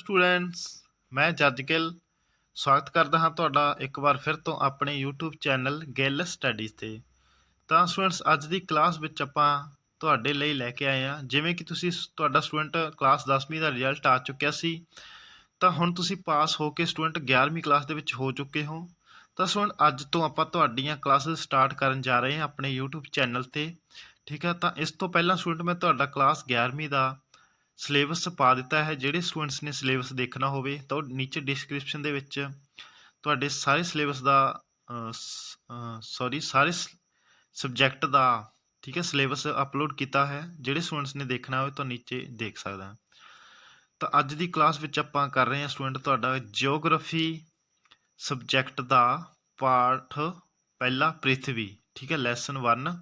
Students, ਮੈਂ ਜੱਜ ਸਵਾਗਤ ਕਰਦਾ ਹਾਂ ਤੁਹਾਡਾ ਇੱਕ ਵਾਰ ਫਿਰ ਤੋਂ ਆਪਣੇ YouTube ਚੈਨਲ ਗਿੱਲ ਸਟੱਡੀਜ਼ ਤੇ। ਤਾਂ ਸਟੂਡੈਂਟਸ, ਅੱਜ ਦੀ ਕਲਾਸ ਵਿੱਚ ਆਪਾਂ ਤੁਹਾਡੇ ਲਈ ਲੈ ਕੇ ਆਏ ਹਾਂ। ਜਿਵੇਂ ਕਿ ਤੁਸੀਂ ਸ- ਤੁਹਾਡਾ ਸਟੂਡੈਂਟ ਕਲਾਸ 10ਵੀਂ ਦਾ ਰਿਜ਼ਲਟ ਆ ਚੁੱਕਿਆ ਸੀ, ਤਾਂ ਹੁਣ ਤੁਸੀਂ ਪਾਸ ਹੋ ਕੇ ਸਟੂਡੈਂਟ 11ਵੀਂ ਕਲਾਸ ਦੇ ਵਿੱਚ ਹੋ ਚੁੱਕੇ ਹੋ। ਤਾਂ ਸਟੂਡੈਂਟ, ਅੱਜ ਤੋਂ ਆਪਾਂ ਤੁਹਾਡੀਆਂ ਕਲਾਸਿਸ ਸਟਾਰਟ ਕਰਨ ਜਾ ਰਹੇ ਹਾਂ ਆਪਣੇ YouTube ਚੈਨਲ ਤੇ। ਠੀਕ ਹੈ ਤਾਂ ਇਸ ਤੋਂ ਪਹਿਲਾਂ ਸਟੂਡੈਂਟ, ਮੈਂ ਤੁਹਾਡਾ ਕਲਾਸ 11ਵੀਂ ਦਾ ਸਿਲੇਬਸ ਪਾ ਦਿੱਤਾ ਹੈ। ਜਿਹੜੇ ਸਟੂਡੈਂਟਸ ਨੇ ਸਿਲੇਬਸ ਦੇਖਣਾ ਹੋਵੇ ਤਾਂ ਉਹ ਨੀਚੇ ਡਿਸਕ੍ਰਿਪਸ਼ਨ ਦੇ ਵਿੱਚ ਤੁਹਾਡੇ ਸਾਰੇ ਸਿਲੇਬਸ ਦਾ ਸੌਰੀ ਸਾਰੇ ਸਬਜੈਕਟ ਦਾ, ਠੀਕ ਹੈ, ਸਿਲੇਬਸ ਅਪਲੋਡ ਕੀਤਾ ਹੈ। ਜਿਹੜੇ ਸਟੂਡੈਂਟਸ ਨੇ ਦੇਖਣਾ ਹੋਵੇ ਤਾਂ ਨੀਚੇ ਦੇਖ ਸਕਦਾ ਤਾਂ ਅੱਜ ਦੀ ਕਲਾਸ ਵਿੱਚ ਆਪਾਂ ਕਰ ਰਹੇ ਹਾਂ ਸਟੂਡੈਂਟ, ਤੁਹਾਡਾ ਜਿਓਗ੍ਰਾਫੀ ਸਬਜੈਕਟ ਦਾ ਪਾਠ ਪਹਿਲਾ ਪ੍ਰਿਥਵੀ, ਠੀਕ ਹੈ ਲੈਸਨ 1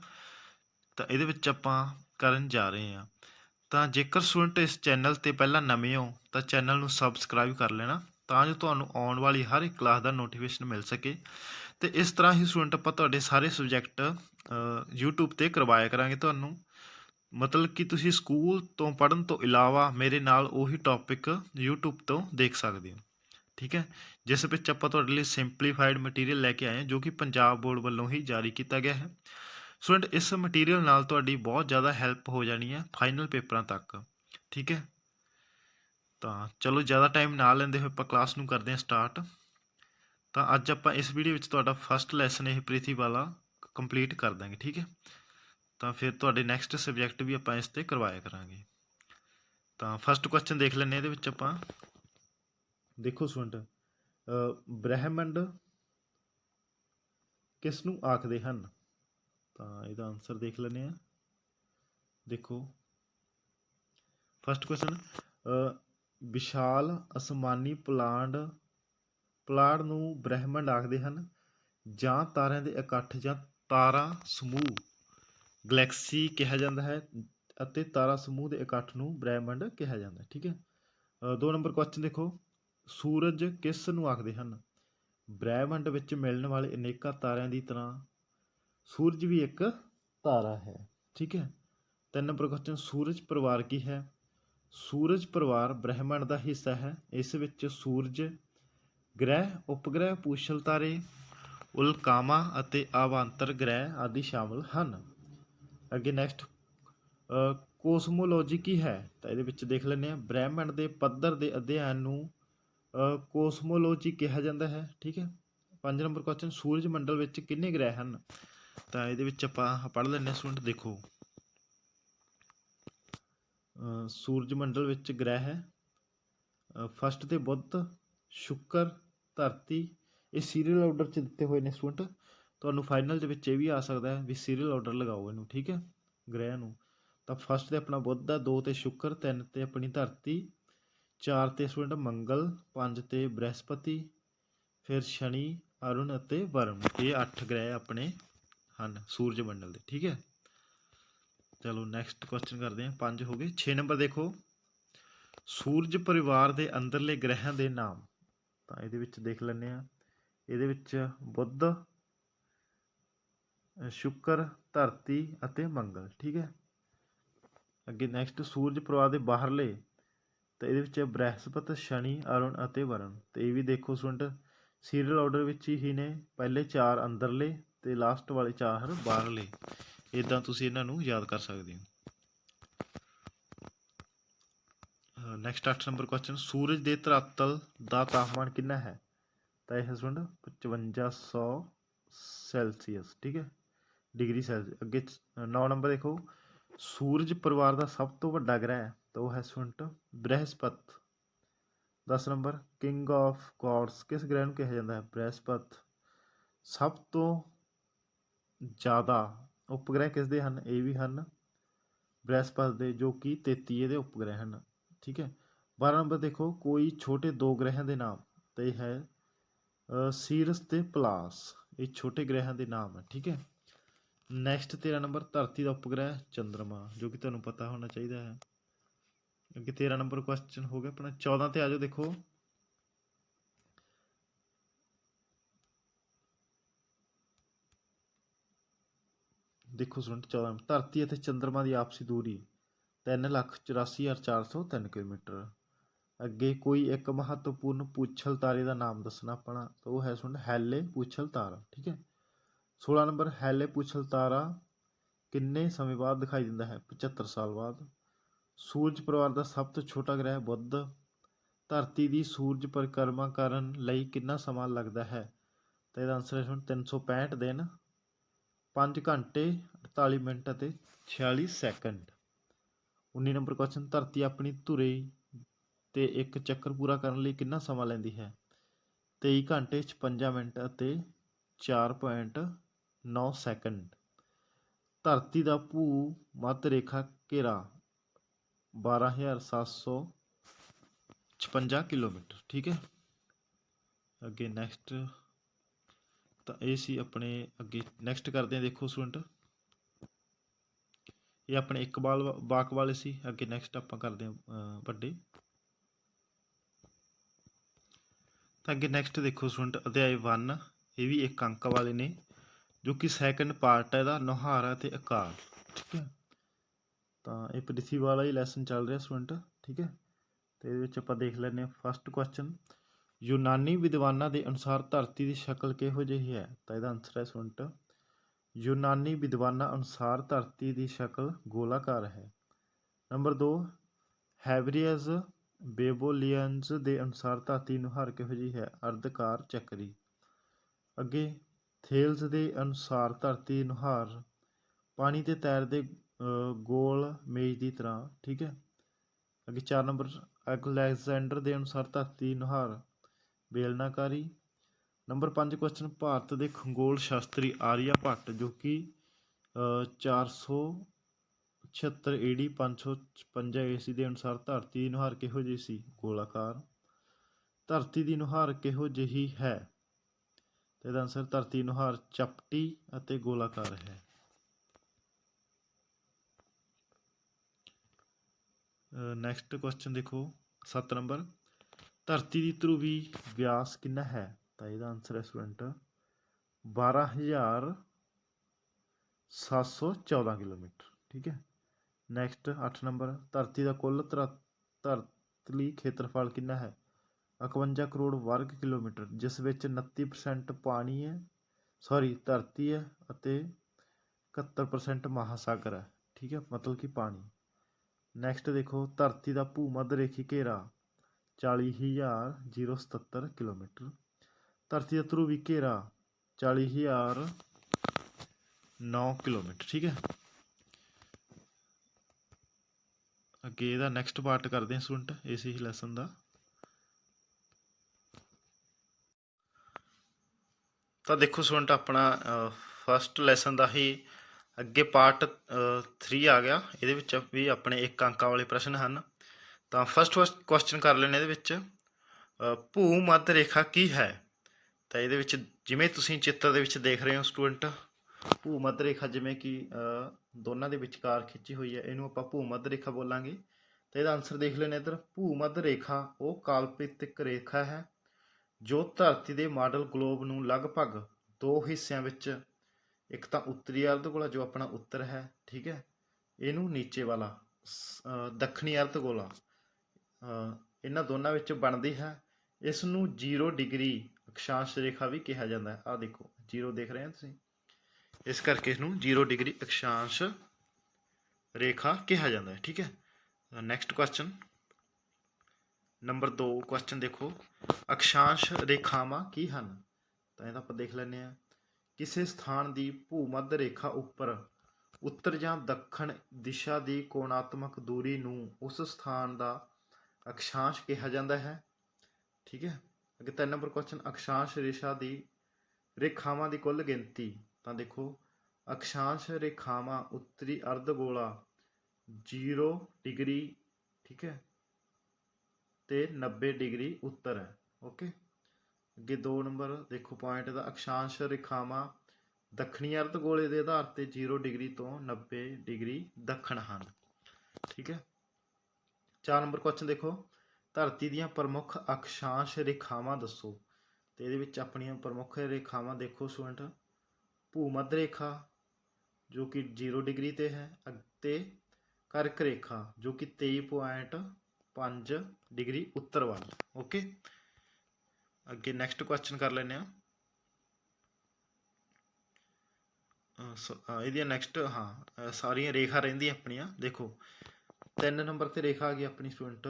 ਤਾਂ ਇਹਦੇ ਵਿੱਚ ਆਪਾਂ ਕਰਨ ਜਾ ਰਹੇ ਹਾਂ। ਤਾਂ ਜੇਕਰ ਸਟੂਡੈਂਟ ਇਸ ਚੈਨਲ ਤੇ ਪਹਿਲਾਂ ਨਵੇਂ ਹੋ, ਤਾਂ ਚੈਨਲ ਨੂੰ ਸਬਸਕ੍ਰਾਈਬ ਕਰ ਲੈਣਾ, ਤਾਂ ਜੋ ਤੁਹਾਨੂੰ ਆਉਣ ਵਾਲੀ ਹਰ ਇੱਕ ਕਲਾਸ ਦਾ ਨੋਟੀਫਿਕੇਸ਼ਨ ਮਿਲ ਸਕੇ। ਤੇ ਇਸ ਤਰ੍ਹਾਂ ਹੀ ਸਟੂਡੈਂਟ ਆਪਾਂ ਤੁਹਾਡੇ ਸਾਰੇ ਸਬਜੈਕਟ YouTube ਤੇ ਕਰਵਾਇਆ ਕਰਾਂਗੇ ਤੁਹਾਨੂੰ। ਮਤਲਬ ਕਿ ਤੁਸੀਂ ਸਕੂਲ ਤੋਂ ਪੜ੍ਹਨ ਤੋਂ ਇਲਾਵਾ ਮੇਰੇ ਨਾਲ ਉਹੀ ਟੌਪਿਕ YouTube ਤੋਂ ਦੇਖ ਸਕਦੇ ਹੋ। ਠੀਕ ਹੈ? ਜਿਸ ਵਿੱਚ ਆਪਾਂ ਤੁਹਾਡੇ ਲਈ ਸਿੰਪਲੀਫਾਈਡ ਮਟੀਰੀਅਲ ਲੈ ਕੇ ਆਏ ਹਾਂ, ਜੋ ਕਿ ਪੰਜਾਬ ਬੋਰਡ ਵੱਲੋਂ ਹੀ ਜਾਰੀ ਕੀਤਾ ਗਿਆ ਹੈ। ਸਟੂਡੈਂਟ ਇਸ ਮਟੀਰੀਅਲ ਨਾਲ ਤੁਹਾਡੀ ਬਹੁਤ ਜ਼ਿਆਦਾ ਹੈਲਪ ਹੋ ਜਾਣੀ ਹੈ ਫਾਈਨਲ ਪੇਪਰਾਂ ਤੱਕ। ਠੀਕ ਹੈ? ਤਾਂ ਚਲੋ, ਜ਼ਿਆਦਾ ਟਾਈਮ ਨਾ ਲੈਂਦੇ ਹੋਏ ਆਪਾਂ ਕਲਾਸ ਨੂੰ ਕਰਦੇ ਹਾਂ ਸਟਾਰਟ ਤਾਂ ਅੱਜ ਆਪਾਂ ਇਸ ਵੀਡੀਓ ਵਿੱਚ ਤੁਹਾਡਾ ਫਸਟ ਲੈਸਨ ਇਹ ਪ੍ਰਿਥੀ ਵਾਲਾ ਕੰਪਲੀਟ ਕਰ ਦਾਂਗੇ, ਠੀਕ ਹੈ? ਤਾਂ ਫਿਰ ਤੁਹਾਡੇ ਨੈਕਸਟ ਸਬਜੈਕਟ ਵੀ ਆਪਾਂ ਇਸ ਤੇ ਕਰਵਾਇਆ ਕਰਾਂਗੇ। ਤਾਂ ਫਸਟ ਕੁਐਸਚਨ ਦੇਖ ਲੈਂਦੇ ਹਾਂ ਇਹਦੇ ਵਿੱਚ ਆਪਾਂ। ਦੇਖੋ ਸਟੂਡੈਂਟ ਬ੍ਰਹਿਮੰਡ ਕਿਸ ਨੂੰ ਆਖਦੇ ਹਨ? ਤਾਂ ਇਹਦਾ ਆਨਸਰ ਦੇਖ ਲੈਂਦੇ ਆ ਦੇਖੋ। ਫਸਟ ਕੁਐਸਚਨ ਵਿਸ਼ਾਲ ਅਸਮਾਨੀ ਪਲਾਂਡ ਪਲਾੜ ਨੂੰ ਬ੍ਰਹਿਮੰਡ ਆਖਦੇ ਹਨ, ਜਾਂ ਤਾਰਿਆਂ ਦੇ ਇਕੱਠ ਜਾਂ ਤਾਰਾ ਸਮੂਹ। ਗਲੈਕਸੀ ਕਿਹਾ ਜਾਂਦਾ ਹੈ ਅਤੇ ਤਾਰਾ ਸਮੂਹ ਦੇ ਇਕੱਠ ਨੂੰ ਬ੍ਰਹਿਮੰਡ ਕਿਹਾ ਜਾਂਦਾ ਹੈ। ਠੀਕ ਹੈ। ਦੋ ਨੰਬਰ ਕੁਐਸਚਨ ਦੇਖੋ। ਸੂਰਜ ਕਿਸ ਨੂੰ ਆਖਦੇ ਹਨ? ਬ੍ਰਹਿਮੰਡ ਵਿੱਚ ਮਿਲਣ ਵਾਲੇ ਅਨੇਕਾਂ ਤਾਰਿਆਂ ਦੀ ਤਰ੍ਹਾਂ ਸੂਰਜ ਵੀ ਇੱਕ ਤਾਰਾ ਹੈ, ਠੀਕ ਹੈ? ਤਿੰਨ ਨੰਬਰ ਕੁਐਸਚਨ ਸੂਰਜ ਪਰਿਵਾਰ ਕੀ ਹੈ? ਸੂਰਜ ਪਰਿਵਾਰ ਬ੍ਰਹਿਮੰਡ ਦਾ ਹਿੱਸਾ ਹੈ। ਇਸ ਵਿੱਚ ਸੂਰਜ ਗ੍ਰਹਿ, ਉਪਗ੍ਰਹਿ ਪੂਸ਼ਲ ਤਾਰੇ, ਉਲਕਾਵਾਂ ਅਤੇ ਆਵਾਂਤਰ ਗ੍ਰਹਿ ਆਦਿ ਸ਼ਾਮਲ ਹਨ। ਅੱਗੇ ਨੈਕਸਟ ਕੋਸਮੋਲੋਜੀ ਕੀ ਹੈ? ਤਾਂ ਇਹਦੇ ਵਿੱਚ ਦੇਖ ਲੈਂਦੇ ਹਾਂ। ਬ੍ਰਹਿਮੰਡ ਦੇ ਪੱਧਰ ਦੇ ਅਧਿਐਨ ਨੂੰ ਕੋਸਮੋਲੋਜੀ ਕਿਹਾ ਜਾਂਦਾ ਹੈ, ਠੀਕ ਹੈ? ਪੰਜ ਨੰਬਰ ਕੁਐਸਚਨ ਸੂਰਜ ਮੰਡਲ ਵਿੱਚ ਕਿੰਨੇ ਗ੍ਰਹਿ ਹਨ? ਤਾਂ ਇਹਦੇ ਵਿੱਚ ਆਪਾਂ ਪੜ੍ਹ ਲੈਂਦੇ ਹਾਂ ਸਟੂਡੈਂਟ, ਦੇਖੋ। ਸੂਰਜ ਮੰਡਲ ਵਿੱਚ ਗ੍ਰਹਿ ਹੈ। ਫਸਟ ਤੇ ਬੁੱਧ, ਸ਼ੁੱਕਰ, ਧਰਤੀ, ਇਹ ਸੀਰੀਅਲ ਆਰਡਰ 'ਚ ਦਿੱਤੇ ਹੋਏ ਨੇ ਸਟੂਡੈਂਟ। ਤੁਹਾਨੂੰ ਫਾਈਨਲ ਦੇ ਵਿੱਚ ਇਹ ਵੀ ਆ ਸਕਦਾ ਹੈ ਵੀ ਸੀਰੀਅਲ ਆਰਡਰ ਲਗਾਓ ਇਹਨੂੰ, ਠੀਕ ਹੈ? ਗ੍ਰਹਿ ਨੂੰ। ਤਾਂ ਫਸਟ ਤੇ ਆਪਣਾ ਬੁੱਧ ਆ ਦੋ ਤੇ ਸ਼ੁੱਕਰ, ਤਿੰਨ ਤੇ ਆਪਣੀ ਧਰਤੀ, ਚਾਰ ਤੇ ਸਟੂਡੈਂਟ ਮੰਗਲ, ਪੰਜ ਤੇ ਬ੍ਰਹਿਸਪਤੀ, ਫਿਰ ਸ਼ਨੀ, ਅਰੁਣ ਅਤੇ ਵਰਮ। ਇਹ ਅੱਠ ਗ੍ਰਹਿ ਆਪਣੇ ਹਨ ਸੂਰਜ ਮੰਡਲ ਦੇ ਠੀਕ ਹੈ? ਚਲੋ ਨੈਕਸਟ ਕੁਐਸਚਨ ਕਰਦੇ ਹਾਂ ਪੰਜ ਹੋ ਗਏ। 6 ਨੰਬਰ ਦੇਖੋ। ਸੂਰਜ ਪਰਿਵਾਰ ਦੇ ਅੰਦਰਲੇ ਗ੍ਰਹਿਆਂ ਦੇ ਨਾਮ। ਤਾਂ ਇਹਦੇ ਵਿੱਚ ਦੇਖ ਲੈਂਦੇ ਆ ਇਹਦੇ ਵਿੱਚ ਬੁੱਧ ਅ, ਸ਼ੁੱਕਰ ਧਰਤੀ ਅਤੇ ਮੰਗਲ ਠੀਕ ਹੈ? ਅੱਗੇ ਨੈਕਸਟ ਸੂਰਜ ਪਰਿਵਾਰ ਦੇ ਬਾਹਰਲੇ। ਤਾਂ ਇਹਦੇ ਵਿੱਚ ਬ੍ਰਹਿਸਪਤ ਸ਼ਨੀ ਅਰੁਣ ਅਤੇ ਵਰਣ। ਤੇ ਇਹ ਵੀ ਦੇਖੋ ਸਟੂਡੈਂਟ ਸੀਰੀਅਲ ਆਰਡਰ ਵਿੱਚ ਹੀ ਨੇ। ਪਹਿਲੇ ਚਾਰ ਅੰਦਰਲੇ ਤੇ ਲਾਸਟ ਵਾਲੇ ਚਾਰ ਬਾਹਰਲੇ ਇਦਾਂ ਤੁਸੀਂ ਇਹਨਾਂ ਨੂੰ ਯਾਦ ਕਰ ਸਕਦੇ ਹੋ। ਨੈਕਸਟ 8 ਨੰਬਰ ਕੁਐਸਚਨ ਸੂਰਜ ਦੇ ਧਰਾਤਲ ਦਾ ਤਾਪਮਾਨ ਕਿੰਨਾ ਹੈ? ਤਾਂ ਇਹ ਸਟੂਡੈਂਟ 5500 ਸੈਲਸੀਅਸ, ਠੀਕ ਹੈ? ਡਿਗਰੀ ਸੈਲਸੀਅਸ ਅੱਗੇ 9 ਨੰਬਰ ਦੇਖੋ। ਸੂਰਜ ਪਰਿਵਾਰ ਦਾ ਸਭ ਤੋਂ ਵੱਡਾ ਗ੍ਰਹਿ ਤਾਂ ਉਹ ਹੈ student Brihaspati. 10 number king of gods ਕਿਸ ਗ੍ਰਹਿ ਨੂੰ ਕਿਹਾ ਜਾਂਦਾ ਹੈ? ਬ੍ਰਹਿਸਪਤ। ਸਭ ਤੋਂ ਜ਼ਿਆਦਾ ਉਪਗ੍ਰਹਿ ਕਿਸ ਦੇ ਹਨ? ਇਹ ਵੀ ਹਨ। ਬ੍ਰਹਿਸਪਤ ਦੇ ਜੋ ਕਿ 33 ਇਹਦੇ ਉਪਗ੍ਰਹਿ ਹਨ। ਠੀਕ ਹੈ? 12 ਨੰਬਰ ਦੇਖੋ, ਕੋਈ ਛੋਟੇ ਦੋ ਗ੍ਰਹਿਆਂ ਦੇ ਨਾਮ ਤੇ ਇਹ ਹੈ ਸੀਰਸ ਤੇ ਪਲਾਸ। ਇਹ ਛੋਟੇ ਗ੍ਰਹਿਆਂ ਦੇ ਨਾਮ ਹੈ। ਠੀਕ ਹੈ? ਨੈਕਸਟ 13 ਨੰਬਰ, ਧਰਤੀ ਦਾ ਉਪਗ੍ਰਹਿ ਚੰਦਰਮਾ, ਜੋ ਕਿ ਤੁਹਾਨੂੰ ਪਤਾ ਹੋਣਾ ਚਾਹੀਦਾ ਹੈ। ਅੱਗੇ 13 ਨੰਬਰ ਕੁਐਸਚਨ ਹੋ ਗਿਆ ਆਪਣਾ। 14 ਤੇ ਆ ਜਾਓ ਦੇਖੋ। ਦੇਖੋ ਸਟੂਡੈਂਟ 14 ਧਰਤੀ ਅਤੇ ਚੰਦਰਮਾ ਦੀ ਆਪਸੀ ਦੂਰੀ 3 ਲੱਖ 84 ਹਜ਼ਾਰ 403 ਕਿਲੋਮੀਟਰ। ਅੱਗੇ ਕੋਈ ਇੱਕ ਮਹੱਤਵਪੂਰਨ ਪੁੱਛਲ ਤਾਰੇ ਦਾ ਨਾਮ ਦੱਸਣਾ ਆਪਣਾ, ਤਾਂ ਉਹ ਹੈ ਸੁਣ, ਹੈਲੇ ਪੁੱਛਲ ਤਾਰਾ, ਠੀਕ ਹੈ? 16 ਨੰਬਰ, ਹੈਲੇ ਪੁੱਛਲ ਤਾਰਾ ਕਿੰਨੇ ਸਮੇਂ ਬਾਅਦ ਦਿਖਾਈ ਦਿੰਦਾ ਹੈ? 75 ਸਾਲ ਬਾਅਦ। ਸੂਰਜ ਪਰਿਵਾਰ ਦਾ ਸਭ ਤੋਂ ਛੋਟਾ ਗ੍ਰਹਿ ਬੁੱਧ। ਧਰਤੀ ਦੀ ਸੂਰਜ ਪਰਿਕਰਮਾ ਕਰਨ ਲਈ ਕਿੰਨਾ ਸਮਾਂ ਲੱਗਦਾ ਹੈ? ਤਾਂ ਇਹਦਾ ਆਨਸਰ ਹੈ ਸੁਣ 365 ਦਿਨ। 5 ਘੰਟੇ 48 ਮਿੰਟ ਅਤੇ 46 ਸੈਕਿੰਡ। 19 ਨੰਬਰ ਕੁਐਸਚਨ ਧਰਤੀ ਆਪਣੀ ਧੁਰੇ ਤੇ ਇੱਕ ਚੱਕਰ ਪੂਰਾ ਕਰਨ ਲਈ ਕਿੰਨਾ ਸਮਾਂ ਲੈਂਦੀ ਹੈ? 23 ਘੰਟੇ 56 ਮਿੰਟ ਅਤੇ 4.9 ਸੈਕਿੰਡ। ਧਰਤੀ ਦਾ ਭੂ ਮੱਧ ਰੇਖਾ ਘੇਰਾ 12756 ਕਿਲੋਮੀਟਰ। ਠੀਕ ਹੈ? ਅੱਗੇ ਨੈਕਸਟ ਤਾਂ ਇਹ ਸੀ ਆਪਣੇ ਅੱਗੇ ਨੈਕਸਟ ਕਰਦੇ ਹਾਂ, ਦੇਖੋ ਸਟੂਡੈਂਟ ਇਹ ਆਪਣੇ ਇਕਬਾਲ ਵਾ- ਬਾਕ ਵਾਲੇ ਸੀ, ਅੱਗੇ ਨੈਕਸਟ ਆਪਾਂ ਕਰਦੇ ਹਾਂ ਵੱਡੇ। ਤਾਂ ਅੱਗੇ ਨੈਕਸਟ ਦੇਖੋ ਸਟੂਡੈਂਟ ਅਧਿਆਇ 1 ਇਹ ਵੀ ਇੱਕ ਅੰਕ ਵਾਲੇ ਨੇ, ਜੋ ਕਿ ਸੈਕੰਡ ਪਾਰਟ ਹੈ ਇਹਦਾ, ਨੁਹਾਰਾ ਤੇ ਆਕਾਰ ਠੀਕ ਹੈ। ਤਾਂ ਇਹ ਪ੍ਰਿਥਵੀ ਵਾਲਾ ਹੀ ਲੈਸਨ ਚੱਲ ਰਿਹਾ ਸਟੂਡੈਂਟ ਠੀਕ ਹੈ। ਤੇ ਇਹਦੇ ਵਿੱਚ ਆਪਾਂ ਦੇਖ ਲੈਂਦੇ ਹਾਂ ਫਸਟ ਕੁਐਸਚਨ ਯੂਨਾਨੀ ਵਿਦਵਾਨਾਂ ਦੇ ਅਨੁਸਾਰ ਧਰਤੀ ਦੀ ਸ਼ਕਲ ਕਿਹੋ ਜਿਹੀ ਹੈ? ਤਾਂ ਇਹਦਾ ਆਨਸਰ ਹੈ ਸਟੂਡੈਂਟ ਯੂਨਾਨੀ ਵਿਦਵਾਨਾਂ ਅਨੁਸਾਰ ਧਰਤੀ ਦੀ ਸ਼ਕਲ ਗੋਲਾਕਾਰ ਹੈ। ਨੰਬਰ 2 ਹੈਵਰੀਅਸ ਬੇਬੋਲੀਅਨਸ ਦੇ ਅਨੁਸਾਰ ਧਰਤੀ ਨੁਹਾਰ ਕਿਹੋ ਜਿਹੀ ਹੈ? ਅਰਧਕਾਰ ਚੱਕਰੀ। ਅੱਗੇ ਥੇਲਸ ਦੇ ਅਨੁਸਾਰ ਧਰਤੀ ਨੁਹਾਰ ਪਾਣੀ ਤੇ ਤੈਰਦੇ ਅ, ਗੋਲ ਮੇਜ਼ ਦੀ ਤਰ੍ਹਾਂ ਠੀਕ ਹੈ? ਅੱਗੇ 4 ਨੰਬਰ ਅਲੈਗਜ਼ੈਂਡਰ ਦੇ ਅਨੁਸਾਰ ਧਰਤੀ ਨੁਹਾਰ ਬੇਲਨਾਕਾਰੀ। ਨੰਬਰ 5 ਕੁਐਸਚਨ ਭਾਰਤ ਦੇ ਖਗੋਲ ਸ਼ਾਸਤਰੀ ਆਰੀਆ ਭੱਟ ਜੋ ਕਿ ਅ, 476 ਏਡੀ 556 ਏਸੀ ਦੇ ਅਨੁਸਾਰ ਧਰਤੀ ਦੀ ਨੁਹਾਰ ਕਿਹੋ ਜਿਹੀ ਸੀ? ਗੋਲਾਕਾਰ। ਧਰਤੀ ਦੀ ਨੁਹਾਰ ਕਿਹੋ ਜਿਹੀ ਹੈ? ਤੇ ਇਹਦਾ ਆਨਸਰ ਧਰਤੀ ਦੀ ਨੁਹਾਰ ਚਪਟੀ ਅਤੇ ਗੋਲਾਕਾਰ ਹੈ। ਨੈਕਸਟ ਕੁਐਸਚਨ ਦੇਖੋ। 7 ਨੰਬਰ। ਧਰਤੀ ਦੀ ਧਰੁਵੀ ਵਿਆਸ ਕਿੰਨਾ ਹੈ? ਤਾਂ ਇਹਦਾ ਆਨਸਰ ਹੈ ਸਟੂਡੈਂਟ 12714 ਕਿਲੋਮੀਟਰ, ਠੀਕ ਹੈ? ਨੈਕਸਟ 8 ਨੰਬਰ ਧਰਤੀ ਦਾ ਕੁੱਲ ਧਰਾ- ਧਰਤਲੀ ਖੇਤਰਫਲ ਕਿੰਨਾ ਹੈ? 51 ਕਰੋੜ ਵਰਗ ਕਿਲੋਮੀਟਰ, ਜਿਸ ਵਿੱਚ 29% ਪਾਣੀ ਹੈ ਸੌਰੀ ਧਰਤੀ ਹੈ ਅਤੇ 71% ਮਹਾਸਾਗਰ ਹੈ, ਠੀਕ ਹੈ? ਮਤਲਬ ਕਿ ਪਾਣੀ। ਨੈਕਸਟ ਦੇਖੋ, ਧਰਤੀ ਦਾ ਭੂ ਮੱਧ ਰੇਖੀ ਘੇਰਾ। 40077 ਕਿਲੋਮੀਟਰ। ਧਰਤੀ ਦਾ ਧਰੁਵੀ ਘੇਰਾ 40009 ਕਿਲੋਮੀਟਰ, ਠੀਕ ਹੈ। ਅੱਗੇ ਇਹਦਾ ਨੈਕਸਟ ਪਾਰਟ ਕਰਦੇ ਹਾਂ ਸਟੂਡੈਂਟ ਇਸ ਹੀ ਲੈਸਨ ਦਾ। ਤਾਂ ਦੇਖੋ ਸਟੂਡੈਂਟ ਆਪਣਾ ਫਸਟ ਲੈਸਨ ਦਾ ਹੀ ਅੱਗੇ ਪਾਰਟ 3 ਆ ਗਿਆ। ਇਹਦੇ ਵਿੱਚ ਵੀ ਆਪਣੇ ਇੱਕ ਅੰਕਾਂ ਵਾਲੇ ਪ੍ਰਸ਼ਨ ਹਨ। ਤਾਂ ਫਸਟ ਫਸਟ ਕੁਐਸਚਨ ਕਰ ਲੈਣੇ ਇਹਦੇ ਵਿੱਚ ਅ, ਭੂ ਮੱਧ ਰੇਖਾ ਕੀ ਹੈ? ਤਾਂ ਇਹਦੇ ਵਿੱਚ ਜਿਵੇਂ ਤੁਸੀਂ ਚਿੱਤਰ ਦੇ ਵਿੱਚ ਦੇਖ ਰਹੇ ਹੋ ਸਟੂਡੈਂਟ ਭੂ ਮੱਧ ਰੇਖਾ ਜਿਵੇਂ ਕਿ ਦੋਨਾਂ ਦੇ ਵਿਚਕਾਰ ਖਿੱਚੀ ਹੋਈ ਹੈ ਇਹਨੂੰ ਆਪਾਂ ਭੂ ਮੱਧ ਰੇਖਾ ਬੋਲਾਂਗੇ। ਤਾਂ ਇਹਦਾ ਆਨਸਰ ਦੇਖ ਲੈਣੇ ਇੱਧਰ ਭੂ ਮੱਧ ਰੇਖਾ ਉਹ ਕਾਲਪਨਿਕ ਰੇਖਾ ਹੈ ਜੋ ਧਰਤੀ ਦੇ ਮਾਡਲ ਗਲੋਬ ਨੂੰ ਲਗਭਗ ਦੋ ਹਿੱਸਿਆਂ ਵਿੱਚ ਇੱਕ ਤਾਂ ਉੱਤਰੀ ਅਰਧ ਅਰਧਗੋਲਾ ਜੋ ਆਪਣਾ ਉੱਤਰ ਹੈ ਠੀਕ ਹੈ ਇਹਨੂੰ ਨੀਚੇ ਵਾਲਾ ਦੱਖਣੀ ਅਰਧਗੋਲਾ ਅ, ਇਹਨਾਂ ਦੋਨਾਂ ਵਿੱਚ ਬਣਦੀ ਹੈ। ਇਸ ਨੂੰ 0 ਡਿਗਰੀ ਅਕਸ਼ਾਂਸ਼ ਰੇਖਾ ਵੀ ਕਿਹਾ ਜਾਂਦਾ ਹੈ। ਆ ਦੇਖੋ 0 ਦੇਖ ਰਹੇ ਹੋ ਤੁਸੀਂ? ਇਸ ਕਰਕੇ ਇਸ ਨੂੰ 0 ਡਿਗਰੀ ਅਕਸ਼ਾਂਸ਼ ਰੇਖਾ ਕਿਹਾ ਜਾਂਦਾ ਹੈ। ਠੀਕ ਹੈ? ਨੈਕਸਟ ਕੁਐਸਚਨ ਨੰਬਰ 2 ਕੁਐਸਚਨ ਦੇਖੋ। ਅਕਸ਼ਾਂਸ਼ ਰੇਖਾਵਾਂ ਕੀ ਹਨ? ਤਾਂ ਇਹਦਾ ਆਪਾਂ ਦੇਖ ਲੈਂਦੇ ਹਾਂ। ਕਿਸੇ ਸਥਾਨ ਦੀ ਭੂਮੱਧ ਰੇਖਾ ਉੱਪਰ ਉੱਤਰ ਜਾਂ ਦੱਖਣ ਦਿਸ਼ਾ ਦੀ ਕੋਣਾਤਮਕ ਦੂਰੀ ਨੂੰ ਉਸ ਸਥਾਨ ਦਾ ਅਕਸ਼ਾਂਸ਼ ਕਿਹਾ ਜਾਂਦਾ ਹੈ। ਠੀਕ ਹੈ? ਅੱਗੇ ਤਿੰਨ ਨੰਬਰ ਕੁਐਸਚਨ ਅਕਸ਼ਾਂਸ਼ ਰੇਸ਼ਾ ਦੀ ਰੇਖਾਵਾਂ ਦੀ ਕੁੱਲ ਗਿਣਤੀ। ਤਾਂ ਦੇਖੋ, ਅਕਸ਼ਾਂਸ਼ ਰੇਖਾਵਾਂ ਉੱਤਰੀ ਅਰਧ ਗੋਲਾ 0 ਡਿਗਰੀ, ਠੀਕ ਹੈ? ਤੇ 90 ਡਿਗਰੀ ਉੱਤਰ ਹੈ। ਓਕੇ ਅੱਗੇ 2 ਨੰਬਰ ਦੇਖੋ ਪੁਆਇੰਟ ਦਾ, ਅਕਸ਼ਾਂਸ਼ ਰੇਖਾਵਾਂ ਦੱਖਣੀ ਅਰਧ ਗੋਲੇ ਦੇ ਆਧਾਰ ਤੇ 0 ਡਿਗਰੀ ਤੋਂ 90 ਡਿਗਰੀ ਦੱਖਣ ਹਨ। ਠੀਕ ਹੈ? 4 ਨੰਬਰ ਕੁਐਸਚਨ ਦੇਖੋ। ਧਰਤੀ ਦੀਆਂ ਪ੍ਰਮੁੱਖ ਅਕਸ਼ਾਂਸ਼ ਰੇਖਾਵਾਂ ਦੱਸੋ। ਤੇ ਇਹਦੇ ਵਿੱਚ ਆਪਣੀਆਂ ਪ੍ਰਮੁੱਖ ਰੇਖਾਵਾਂ ਦੇਖੋ ਸਟੂਡੈਂਟ ਭੂ ਰੇਖਾ, ਜੋ ਕਿ 0 ਡਿਗਰੀ ਤੇ ਹੈ ਅਤੇ ਕਰਕ ਰੇਖਾ, ਜੋ ਕਿ 23.5 5 ਡਿਗਰੀ ਉੱਤਰ ਵੱਲ। ਓਕੇ ਅੱਗੇ ਨੈਕਸਟ ਕੁਐਸਚਨ ਕਰ ਲੈਂਦੇ ਆ ਇਹਦੀਆਂ ਨੈਕਸਟ ਹਾਂ ਸਾਰੀਆਂ ਰੇਖਾ ਰਹਿੰਦੀਆਂ ਆਪਣੀਆਂ। ਦੇਖੋ ਤਿੰਨ ਨੰਬਰ ਤੇ ਰੇਖਾ ਆ ਗਈ ਆਪਣੀ ਸਟੂਡੈਂਟ।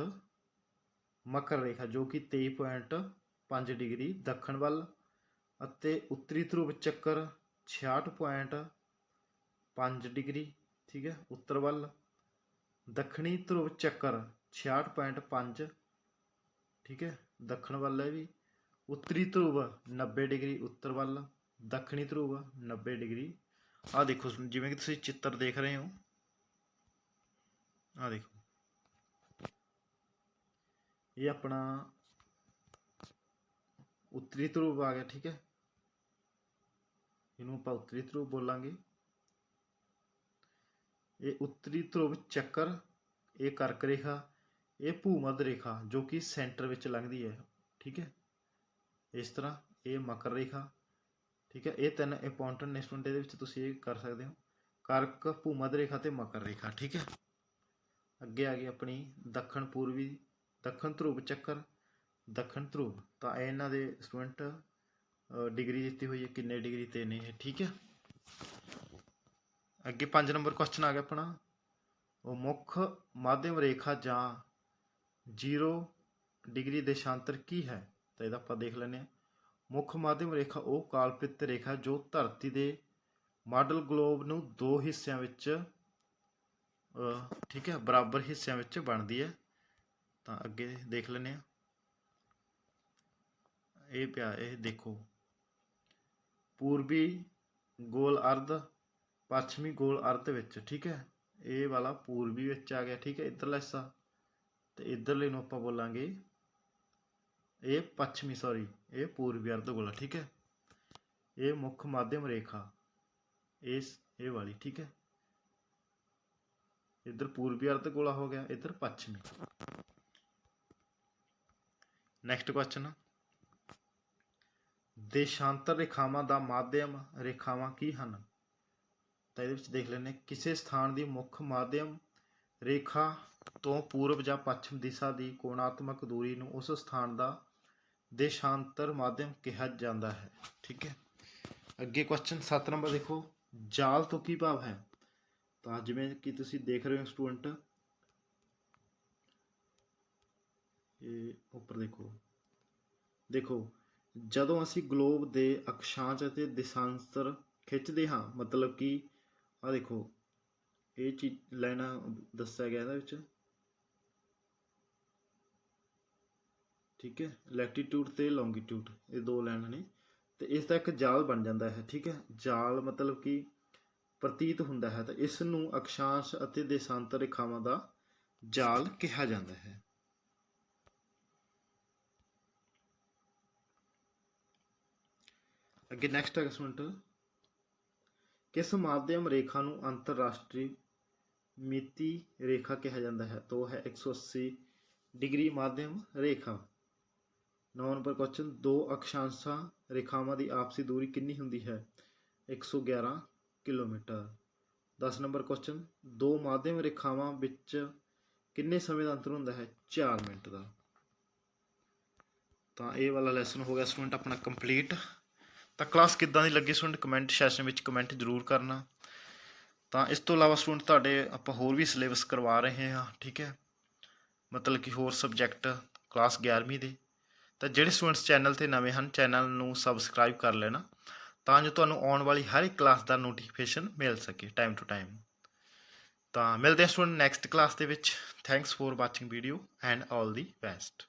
ਮਕਰ ਰੇਖਾ, ਜੋ ਕਿ 23.5 ਡਿਗਰੀ ਦੱਖਣ ਵੱਲ ਅਤੇ ਉੱਤਰੀ ਧਰੁਵ ਚੱਕਰ 66.5 ਡਿਗਰੀ, ਠੀਕ ਹੈ, ਉੱਤਰ ਵੱਲ। ਦੱਖਣੀ ਧਰੁਵ ਚੱਕਰ 66.5 ਠੀਕ ਹੈ, ਦੱਖਣ ਵੱਲ ਹੈ ਵੀ। ਉੱਤਰੀ ਧਰੁਵ 90 ਡਿਗਰੀ, ਉੱਤਰ ਵੱਲ। ਦੱਖਣੀ ਧਰੁਵ 90 ਡਿਗਰੀ। ਆਹ ਦੇਖੋ, ਜਿਵੇਂ ਕਿ ਤੁਸੀਂ ਚਿੱਤਰ ਦੇਖ ਰਹੇ ਹੋ ਆਹ ਦੇਖੋ। ਇਹ ਆਪਣਾ ਉੱਤਰੀ ਧਰੁਵ ਆ ਗਿਆ, ਠੀਕ ਹੈ। ਇਹਨੂੰ ਆਪਾਂ ਉੱਤਰੀ ਧਰੁਵ ਬੋਲਾਂਗੇ। ਇਹ ਉੱਤਰੀ ਧਰੁਵ ਚੱਕਰ, ਇਹ ਕਰਕ ਰੇਖਾ, ਇਹ ਭੂਮੱਧ ਰੇਖਾ ਜੋ ਕਿ ਸੈਂਟਰ ਵਿੱਚ ਲੰਘਦੀ ਹੈ, ਠੀਕ ਹੈ। ਇਸ ਤਰ੍ਹਾਂ ਇਹ ਮਕਰ ਰੇਖਾ, ਠੀਕ ਹੈ। ਇਹ ਤਿੰਨ ਇੰਪੋਰਟੈਂਟ ਨੇ ਸਟੂਡੈਂਟ ਵਿੱਚ ਤੁਸੀਂ ਇਹ ਕਰ ਸਕਦੇ ਹੋ। ਕਰਕ, ਭੂਮੱਧ ਰੇਖਾ ਤੇ ਮਕਰ ਰੇਖਾ, ਠੀਕ ਹੈ। ਅੱਗੇ ਆ ਗਈ ਆਪਣੀ ਦੱਖਣ ਪੂਰਬੀ, ਦੱਖਣ ਧਰੂਪ ਚੱਕਰ, ਦੱਖਣ ਧਰੂਪ ਤਾਂ ਇਹਨਾਂ ਦੇ ਸਟੂਡੈਂਟ ਡਿਗਰੀ ਦਿੱਤੀ ਹੋਈ ਹੈ, ਕਿੰਨੇ ਡਿਗਰੀ ਤੇ ਨੇ ਇਹ, ਠੀਕ ਹੈ? ਅੱਗੇ 5 ਨੰਬਰ ਕੁਐਸਚਨ ਆ ਗਿਆ ਆਪਣਾ। ਉਹ ਮੁੱਖ ਮਾਧਿਅਮ ਰੇਖਾ ਜਾਂ 0 ਡਿਗਰੀ ਦੇਸ਼ਾਂਤਰ ਕੀ ਹੈ? ਤਾਂ ਇਹਦਾ ਆਪਾਂ ਦੇਖ ਲੈਂਦੇ ਹਾਂ। ਮੁੱਖ ਮਾਧਿਅਮ ਰੇਖਾ ਉਹ ਕਾਲਪਿਤ ਰੇਖਾ ਜੋ ਧਰਤੀ ਦੇ ਮਾਡਲ ਗਲੋਬ ਨੂੰ ਦੋ ਹਿੱਸਿਆਂ ਵਿੱਚ ਠੀਕ ਹੈ ਬਰਾਬਰ ਹਿੱਸਿਆਂ ਵਿੱਚ ਬਣਦੀ ਹੈ ਤਾਂ ਅੱਗੇ ਦੇਖ ਲੈਂਦੇ ਹਾਂ ਇਹ ਪਿਆ ਇਹ ਦੇਖੋ ਪੂਰਬੀ ਗੋਲ ਅਰਧ ਪੱਛਮੀ ਗੋਲ ਅਰਧ ਵਿੱਚ ਠੀਕ ਹੈ ਇਹ ਵਾਲਾ ਪੂਰਬੀ ਵਿੱਚ ਆ ਗਿਆ ਠੀਕ ਹੈ ਇਧਰਲਾ ਹਿੱਸਾ ਤੇ ਇਧਰਲੇ ਨੂੰ ਆਪਾਂ ਬੋਲਾਂਗੇ ਇਹ ਪੱਛਮੀ ਸੌਰੀ ਇਹ ਪੂਰਬੀ ਅਰਧ ਗੋਲਾ ਠੀਕ ਹੈ ਇਹ ਮੁੱਖ ਮਾਧਿਅਮ ਰੇਖਾ ਇਸ ਇਹ ਵਾਲੀ ਠੀਕ ਹੈ ਇਧਰ ਪੂਰਬੀ ਅਰਧ ਗੋਲਾ ਹੋ ਗਿਆ, ਇਧਰ ਪੱਛਮੀ। ਨੈਕਸਟ ਕੁਐਸਚਨ ਦੇਸ਼ਾਂਤਰ ਰੇਖਾਵਾਂ ਦਾ ਮਾਧਿਅਮ, ਰੇਖਾਵਾਂ ਕੀ ਹਨ? ਤਾਂ ਇਹਦੇ ਵਿੱਚ ਦੇਖ ਲੈਂਦੇ ਕਿਸੇ ਸਥਾਨ ਦੀ ਮੁੱਖ ਮਾਧਿਅਮ ਰੇਖਾ ਤੋਂ ਪੂਰਬ ਜਾਂ ਪੱਛਮ ਦਿਸ਼ਾ ਦੀ ਕੋਣਾਤਮਕ ਦੂਰੀ ਨੂੰ ਉਸ ਸਥਾਨ ਦਾ ਦੇਸ਼ਾਂਤਰ ਮਾਧਿਅਮ ਕਿਹਾ ਜਾਂਦਾ ਹੈ। ਠੀਕ ਹੈ। ਅੱਗੇ ਕੁਐਸਚਨ 7 ਨੰਬਰ ਦੇਖੋ। ਜਾਲ ਤੋਂ ਕੀ ਭਾਵ ਹੈ? ਤਾਂ ਜਿਵੇਂ ਕਿ ਤੁਸੀਂ ਦੇਖ ਰਹੇ ਹੋ ਸਟੂਡੈਂਟ, ਇਹ ਉੱਪਰ ਦੇਖੋ। ਦੇਖੋ, ਜਦੋਂ ਅਸੀਂ ਗਲੋਬ ਦੇ ਅਕਸ਼ਾਂਸ਼ ਅਤੇ ਦਿਸ਼ਾਂਤਰ ਖਿੱਚਦੇ ਹਾਂ, ਮਤਲਬ ਕਿ ਆ ਦੇਖੋ, ਇਹ ਚੀਜ਼ ਲਾਈਨਾਂ ਦੱਸਿਆ ਗਿਆ ਇਹਦੇ ਵਿੱਚ। ਠੀਕ ਹੈ ਲੈਟੀਟਿਊਡ ਤੇ ਲੌਂਗੀਟਿਊਡ ਇਹ ਦੋ ਲਾਈਨਾਂ ਨੇ। ਤੇ ਇਸ ਦਾ ਇੱਕ ਜਾਲ ਬਣ ਜਾਂਦਾ ਹੈ, ਠੀਕ ਹੈ। ਜਾਲ ਮਤਲਬ ਕਿ ਪ੍ਰਤੀਤ ਹੁੰਦਾ ਹੈ ਤਾਂ ਇਸ ਨੂੰ ਅਕਸ਼ਾਂਸ਼ ਅਤੇ ਦੇਸ਼ਾਂਤਰ ਰੇਖਾਵਾਂ ਦਾ ਜਾਲ ਕਿਹਾ ਜਾਂਦਾ ਹੈ। ਅੱਗੇ ਨੈਕਸਟ ਹੈ ਕਿਸ ਮਾਧਿਅਮ ਰੇਖਾ ਨੂੰ ਅੰਤਰਰਾਸ਼ਟਰੀ ਮਿਤੀ ਰੇਖਾ ਕਿਹਾ ਜਾਂਦਾ ਹੈ? ਤਾਂ ਉਹ ਹੈ 180 ਡਿਗਰੀ ਮਾਧਿਅਮ ਰੇਖਾ। 9 ਨੰਬਰ ਕੁਐਸਚਨ ਦੋ ਅਕਸ਼ਾਂਸ਼ਾਂ ਰੇਖਾਵਾਂ ਦੀ ਆਪਸੀ ਦੂਰੀ ਕਿੰਨੀ ਹੁੰਦੀ ਹੈ? 111 ਕਿਲੋਮੀਟਰ। 10 ਨੰਬਰ ਕੁਐਸਚਨ ਦੋ ਮਾਧਿਅਮ ਰੇਖਾਵਾਂ ਵਿੱਚ ਕਿੰਨੇ ਸਮੇਂ ਦਾ ਅੰਤਰ ਹੁੰਦਾ ਹੈ? 4 ਮਿੰਟ ਦਾ। ਤਾਂ ਇਹ ਵਾਲਾ ਲੈਸਨ ਹੋ ਗਿਆ ਸਟੂਡੈਂਟ ਆਪਣਾ ਕੰਪਲੀਟ ਤਾਂ ਕਲਾਸ ਕਿੱਦਾਂ ਦੀ ਲੱਗੀ ਸਟੂਡੈਂਟ ਕਮੈਂਟ ਸੈਸ਼ਨ ਵਿੱਚ ਕਮੈਂਟ ਜ਼ਰੂਰ ਕਰਨਾ। ਤਾਂ ਇਸ ਤੋਂ ਇਲਾਵਾ ਸਟੂਡੈਂਟ ਤੁਹਾਡੇ ਆਪਾਂ ਹੋਰ ਵੀ ਸਿਲੇਬਸ ਕਰਵਾ ਰਹੇ ਹਾਂ, ਠੀਕ ਹੈ? ਮਤਲਬ ਕਿ ਹੋਰ ਸਬਜੈਕਟ ਕਲਾਸ 11ਵੀਂ ਦੇ। ਤਾਂ ਜਿਹੜੇ ਸਟੂਡੈਂਟਸ ਚੈਨਲ ਤੇ ਨਵੇਂ ਹਨ ਚੈਨਲ ਨੂੰ ਸਬਸਕ੍ਰਾਈਬ ਕਰ ਲੈਣਾ। ਤਾਂ ਜੋ ਤੁਹਾਨੂੰ ਆਉਣ ਵਾਲੀ ਹਰ ਇੱਕ ਕਲਾਸ ਦਾ ਨੋਟੀਫਿਕੇਸ਼ਨ ਮਿਲ ਸਕੇ ਟਾਈਮ ਟੂ ਟਾਈਮ ਤਾਂ ਮਿਲਦੇ ਹਾਂ ਸਟੂਡੈਂਟ ਨੈਕਸਟ ਕਲਾਸ ਦੇ ਵਿੱਚ। Thanks for watching video and all the best